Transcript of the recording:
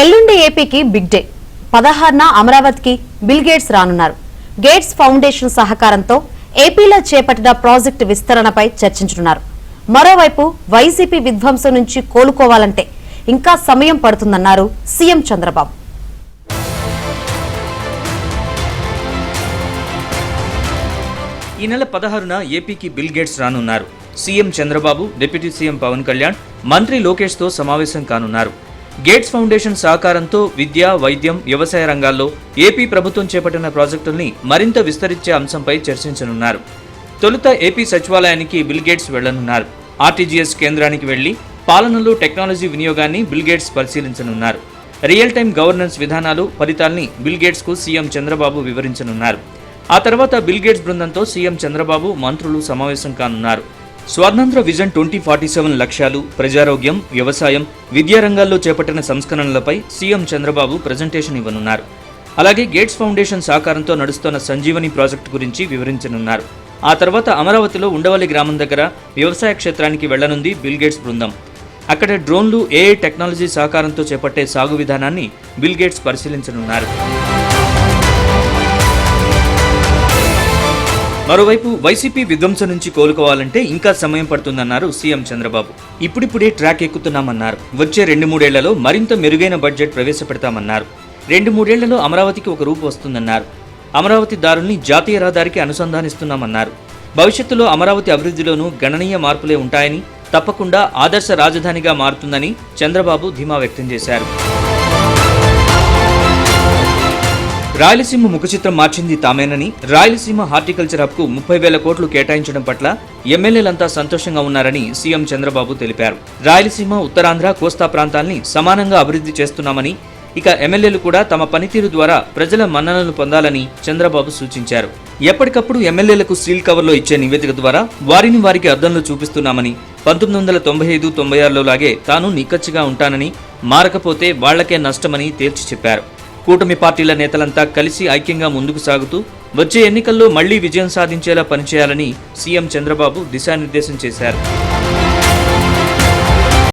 ఎల్లుండి ఏపీకి big day. పదహారున అమరావతికి బిల్ గేట్స్ రానున్నారు. గేట్స్ ఫౌండేషన్ సహకారంతో ఏపీలో చేపట్టిన ప్రాజెక్టు విస్తరణపై చర్చించనున్నారు. మరోవైపు వైసీపీ విధ్వంసం నుంచి కోలుకోవాలంటే ఇంకా సమయం పడుతుందన్నారు సీఎం చంద్రబాబు. ఈ నెల పదహారున ఏపీకి బిల్ గేట్స్ రానున్నారు. CM Chandrababu deputy CM Pawan Kalyan మంత్రి లోకేష్తో సమావేశం కానున్నారు. గేట్స్ ఫౌండేషన్ సహకారంతో విద్య వైద్యం వ్యవసాయ రంగాల్లో ఏపీ ప్రభుత్వం చేపట్టిన ప్రాజెక్టుల్ని మరింత విస్తరించే అంశంపై చర్చించనున్నారు. తొలుత ఏపీ సచివాలయానికి బిల్ గేట్స్ వెళ్ళనున్నారు. ఆర్టీజీఎస్ కేంద్రానికి వెళ్ళి పాలనలో టెక్నాలజీ వినియోగాన్ని బిల్ గేట్స్ పరిశీలించనున్నారు. రియల్ టైం గవర్నెన్స్ విధానాలు ఫలితాల్ని బిల్ గేట్స్కు సీఎం చంద్రబాబు వివరించనున్నారు. ఆ తర్వాత బిల్ గేట్స్ బృందంతో సీఎం చంద్రబాబు మంత్రులు సమావేశం కానున్నారు. స్వాతంత్ర విజన్ ట్వంటీ ఫార్టీ సెవెన్ లక్ష్యాలు ప్రజారోగ్యం వ్యవసాయం విద్యారంగాల్లో చేపట్టిన సంస్కరణలపై సీఎం చంద్రబాబు ప్రజెంటేషన్ ఇవ్వనున్నారు. అలాగే గేట్స్ ఫౌండేషన్ సహకారంతో నడుస్తున్న సంజీవని ప్రాజెక్టు గురించి వివరించనున్నారు. ఆ తర్వాత అమరావతిలో ఉండవల్లి గ్రామం దగ్గర వ్యవసాయ క్షేత్రానికి వెళ్ళనుంది బిల్ గేట్స్ బృందం. అక్కడ డ్రోన్లు ఏఐ టెక్నాలజీ సహకారంతో చేపట్టే సాగు విధానాన్ని బిల్ గేట్స్ పరిశీలించనున్నారు. మరోవైపు వైసీపీ విధ్వంసం నుంచి కోలుకోవాలంటే ఇంకా సమయం పడుతుందన్నారు సీఎం చంద్రబాబు. ఇప్పుడిప్పుడే ట్రాక్ ఎక్కుతున్నామన్నారు. వచ్చే రెండు మూడేళ్ళలో మరింత మెరుగైన బడ్జెట్ ప్రవేశపెడతామన్నారు. రెండు మూడేళ్ళలో అమరావతికి ఒక రూపు వస్తుందన్నారు. అమరావతి దారుల్ని జాతీయ రహదారికి అనుసంధానిస్తున్నామన్నారు. భవిష్యత్తులో అమరావతి అభివృద్ధిలోనూ గణనీయ మార్పులే ఉంటాయని తప్పకుండా ఆదర్శ రాజధానిగా మారుతుందని చంద్రబాబు ధీమా వ్యక్తం చేశారు. రాయలసీమ ముఖచిత్రం మార్చింది తామేనని రాయలసీమ హార్టికల్చర్ హబ్కు ముప్పై వేల కోట్లు కేటాయించడం పట్ల ఎమ్మెల్యేలంతా సంతోషంగా ఉన్నారని సీఎం చంద్రబాబు తెలిపారు. రాయలసీమ ఉత్తరాంధ్ర కోస్తా ప్రాంతాల్ని సమానంగా అభివృద్ధి చేస్తున్నామని ఇక ఎమ్మెల్యేలు కూడా తమ పనితీరు ద్వారా ప్రజల మన్ననలు పొందాలని చంద్రబాబు సూచించారు. ఎప్పటికప్పుడు ఎమ్మెల్యేలకు సీల్ కవర్లో ఇచ్చే నివేదిక ద్వారా వారిని వారికి అద్దంలో చూపిస్తున్నామని పంతొమ్మిది వందల తొంభై ఐదు తొంభై ఆరులో లాగే తాను నిక్కచ్చిగా ఉంటానని మారకపోతే వాళ్ళకే నష్టమని తేల్చి చెప్పారు. కూటమి పార్టీల నేతలంతా కలిసి ఐక్యంగా ముందుకు సాగుతూ వచ్చే ఎన్నికల్లో మళ్ళీ విజయం సాధించేలా పనిచేయాలని సీఎం చంద్రబాబు దిశానిర్దేశం చేశారు.